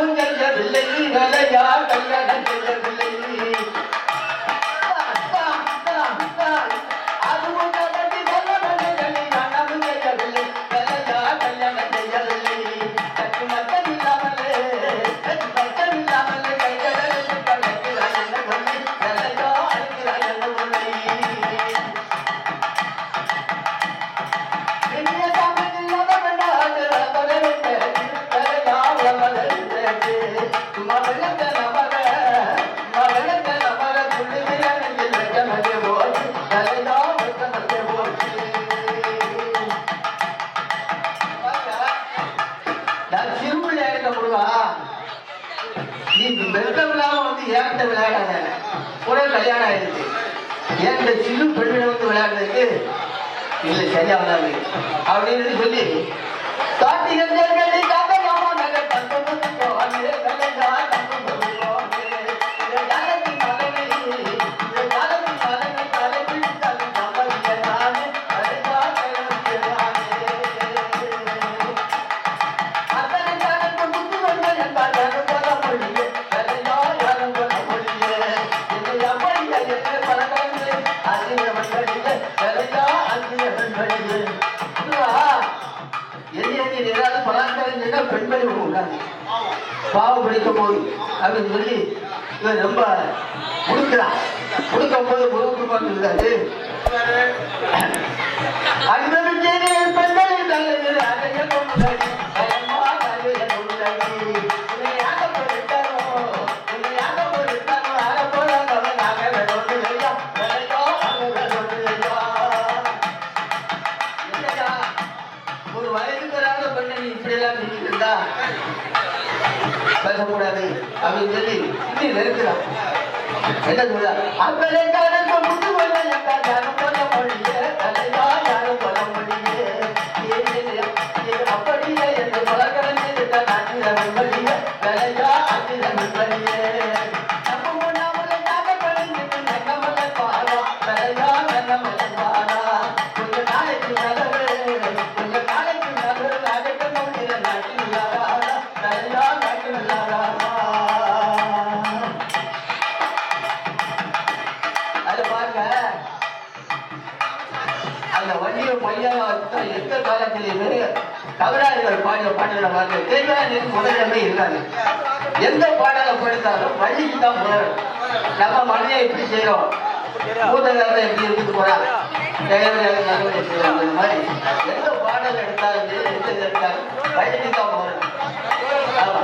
கல்யாணமும் செய்யவில்லை கலையா கல்யாணம் ஏன்ட்ட விளையாடாத? உடனே கல்யாணம் ஆயிடுச்சு. ஏன்ட்ட சிறு பெண்ணிட வந்து விளையாடுறதுக்கு? இல்லை சரியா வராது. அப்படின்னு சொல்லி காட்டி கட்டி காக்க பாவம் பிடிக்கும் போது அப்படின்னு சொல்லி இவன் ரொம்ப முடுக்கிறான் கொடுக்கும் போது முழுக்கு கொண்டிருக்காரு அன்பரும் செய்தி கூடாது அப்படின்னு சொல்லி இன்னும் நெருக்கிறான் என்ன சொல்ல அப்பலே காலத்து முட்டு கொள்ள யாரும் சொல்ல மொழியே தலையா எந்த காலத்திலையுமே கவிராளிகள் பாடிய பாடலை பாருங்க தேவையான முதலிடமே இருக்காது. எந்த பாடலை படித்தாலும் வள்ளிக்கு தான் முதல் நம்ம மனையை எப்படி செய்யறோம்? பூதகாரத்தை எப்படி இருந்துட்டு போறாங்க அந்த மாதிரி எந்த பாடல் எடுத்தாலும் சரி, எந்த எடுத்தாலும் வள்ளிக்கு தான் முதல் ஆமா.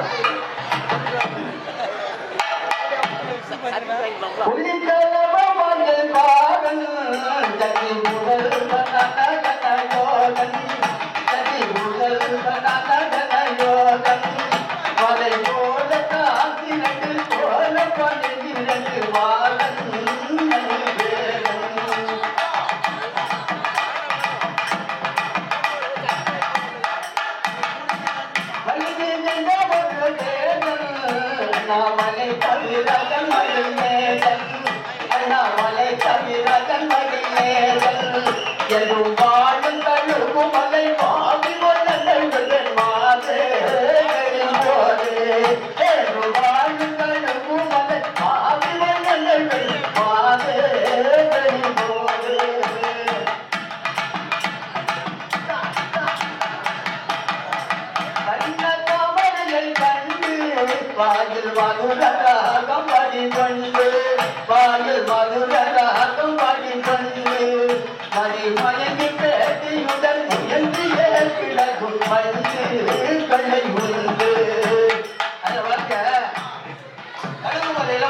Thank you.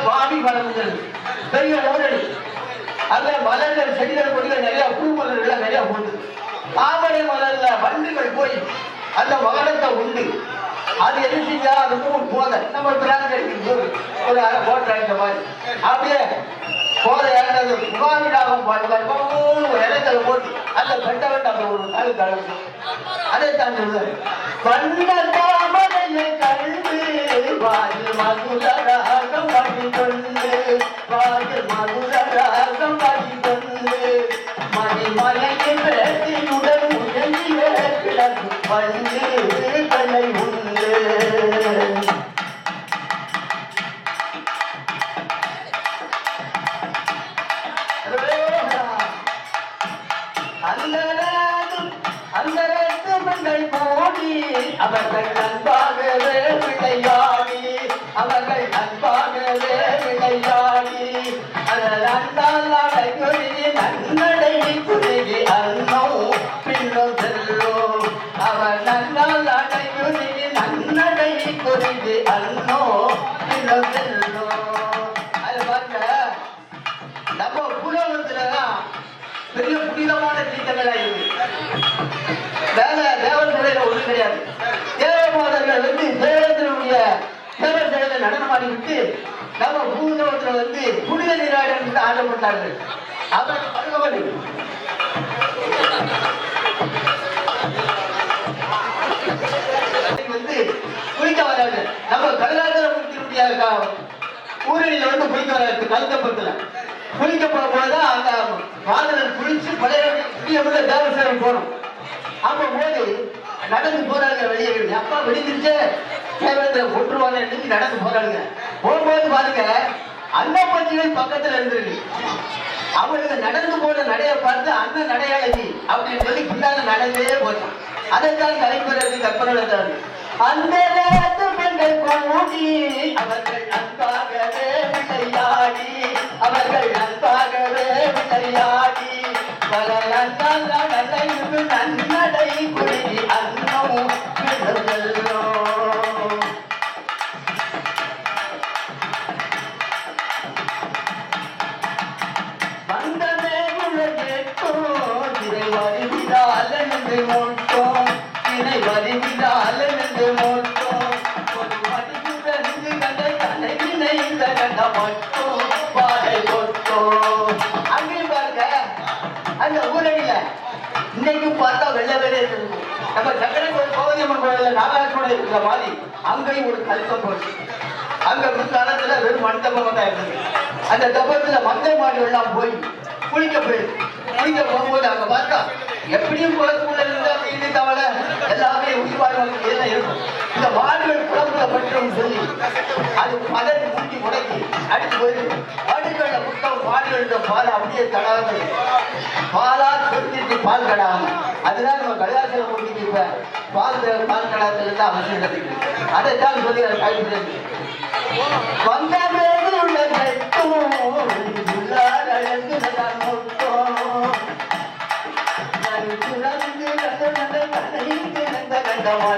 கழுகுமலையில வளர்ந்துகள் பெரிய ஓரடி அங்க மலர்கள் செடிகள் கொடிகள் நிறைய பூ மலர்கள் நிறைய போகுது. தாமரை மலர்ல வண்டுகள் போய் அந்த மகரத்தை உண்டு. அது என்ன செஞ்சா? அது மூணு போதை நம்ம பிராண்ட் போது ஒரு அரை போட்டு இந்த மாதிரி. அப்படியே போத இறந்தது முகாமிடாகவும் பாட்டு மூணு இடத்துல போட்டு அந்த கட்ட வெட்ட அந்த ஒரு நாள் கலந்து. அதை தான் சொல்லுது தாமரையை கண்டு வாயில் மதுரராகம் மதுரராகம் பறிவந்து மணிமலையின் வேதியுடன் முயங்கிய கிழக்கு வந்து தன்னை உண்டு. அந்தரத்து மங்கள் போடி அவர்கள் அன்பாகவே விளையாடி அவர்கள் அன்பாகவே விளையாடி. பெரிய புனிதமான தீர்த்தங்களா இருக்கு வேற தேவர்களுடைய ஒன்று கிடையாது தேவ மாதர்கள் வந்து தேவத்தினுடைய தேவர்களை நடனமாடிவிட்டு நம்ம பூந்தோட்டத்தில் வந்து புனித நீராடம் ஆடப்பட்டார்கள் அவர் பகவன் வந்து குளிக்க வராங்க நம்ம கடலாளர் மூர்த்தியுடைய ஊரணியில வந்து குளிக்க வராது கலந்தப்பத்துல குளிக்க போகும்போது அந்த மாதவன் குளிச்சு பழைய புதிய தேவசேனம் போனோம் அப்ப போது நடந்து போறாங்க வெளியே அப்பா வெடிச்சிருச்சு. தேவேந்திர கொட்டுருவாங்க நடந்து போறாங்க போகும்போது பாருங்க அன்னப்பச்சிகள் பக்கத்துல இருந்திருக்கு அவளுக்கு நடந்து போன நடைய பார்த்து அந்த நடையாளி அப்படின்னு சொல்லி பின்னால நடந்தே போச்சான் அதைத்தான் தலைமுறை கற்பனை அந்த பெண்கள் கூடி அவர்கள் அன்பாகவே விளையாடி அவர்கள் அன்பாகவே விளையாடி பல நல்ல நன்னடை வருவிடால மோட்டோம் இதை வருவிடால நின்று மோட்டோம் ஒரு மடிவுடந்து கண்ட தலைவினை கண்ட மட்டும் பாடை கொட்டோம் அங்கேயும் பாருங்க அந்த ஊரடியில இன்னைக்கு பார்த்தா வெள்ள வெள்ளே இருக்கும் நம்ம சக்கரை கோயில் கோவியம்மன் கோயில்ல நாகாசுவனை இருக்கிற மாதிரி அங்கேயும் ஒரு கல்பம் போச்சு அங்க முற்காலத்துல வெறும் மண்டபம் தான் இருந்தது அந்த தப்பத்துல மந்தை மாடு எல்லாம் போய் குளிக்க போயிருக்கு. குளிக்க போகும்போது அங்க பார்த்தா எப்படியும் குளத்துக்குள்ள இருந்தா மீன் தவளை எல்லாமே உயிர் எல்லாம் இருக்கும். இந்த மாடுகள் குளத்துல பற்றும் சொல்லி அது பதறி மூட்டி முடக்கி அடிச்சு போயிருக்கு மாடுகள புத்தம் மாடுகளோட பால் அப்படியே தடாது பாலா சொத்திட்டு பால் கடாம அதனால நம்ம கடையாசில மூட்டிக்கு இப்ப பால் பால் கடாத்துல இருந்து அவசியம் கிடைக்குது அதைத்தான் சொல்லி அதை வந்த மேல் உள்ள உள்ளார் அழகு முட்டும் ಕಡವ